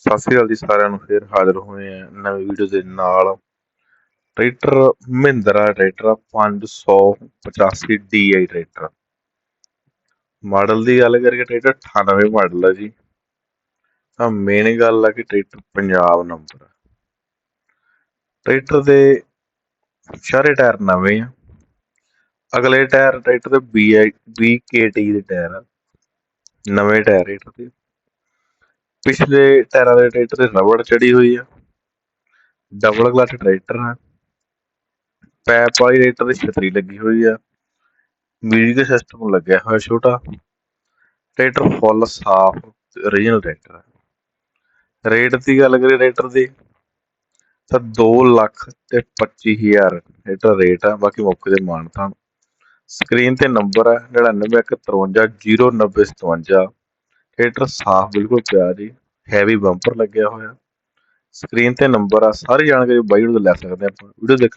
ਸਤਿ ਸ੍ਰੀ ਅਕਾਲ ਜੀ ਸਾਰਿਆਂ ਨੂੰ, ਫਿਰ ਹਾਜ਼ਰ ਹੋਏ ਆ ਨਵੀਂ ਵੀਡੀਓ ਦੇ ਨਾਲ। Tractor Mahindra tractor 585 DI tractor. Model ਦੀ ਗੱਲ ਕਰੀਏ, ਟਰੈਕਟਰ 98 ਮਾਡਲ ਹੈ ਜੀ। ਤਾਂ ਮੇਨ ਗੱਲ ਆ ਕਿ ਟਰੈਕਟਰ ਪੰਜਾਬ ਨੰਬਰ ਟਰੈਕਟਰ ਦੇ ਸਾਰੇ ਟਾਇਰ ਨਵੇਂ ਆ। ਅਗਲੇ ਟਾਇਰ ਟਰੈਕਟਰ ਦੇ BI BKT ਦੇ ਟਾਇਰ ਆ। ਨਵੇਂ ਟਾਇਰ ਟਰੈਕਟਰ ਦੇ। ਪਿਛਲੇ ਟਾਇਰਾਂ ਦੇ ਟਰੈਕਟਰ ਤੇ ਰਬੜ ਚੜੀ ਹੋਈ ਆ। ਡਬਲ ਕਲਚ ਟਰੈਕਟਰ ਆ। ਪੈਪ ਵਾਲੀ ਟਰੈਕਟਰ ਦੀ ਛਤਰੀ ਲੱਗੀ ਹੋਈ ਆ। ਮਿਊਜ਼ਿਕ ਸਿਸਟਮ ਲੱਗਿਆ ਹੋਇਆ ਛੋਟਾ। ਟਰੈਕਟਰ ਫੁੱਲ ਸਾਫ਼ ਓਰੀਜਨਲ ਟਰੈਕਟਰ ਆ। ਰੇਟ ਦੀ ਗੱਲ ਕਰੀਏ ਟਰੈਕਟਰ ਦੀ, ਤਾਂ 2 ਲੱਖ ਤੇ 25000 ਟਰੈਕਟਰ ਰੇਟ ਆ। ਬਾਕੀ ਮੌਕੇ ਤੇ ਮਾਨਤਾ ਸਕਰੀਨ ਤੇ ਨੰਬਰ ਆ 9915090957 ਟਰੈਕਟਰ ਸਾਫ਼ ਬਿਲਕੁਲ ਪਿਆ ਜੀ ਹੈਵੀ ਬੰਪਰ ਲੱਗਿਆ ਹੋਇਆ। ਸਕਰੀਨ ਤੇ ਨੰਬਰ ਆ, ਸਾਰੀ ਜਾਣਕਾਰੀ ਬਾਈ ਨੂੰ ਲੈ ਸਕਦੇ ਆਪਾਂ। ਵੀਡੀਓ ਦੇਖ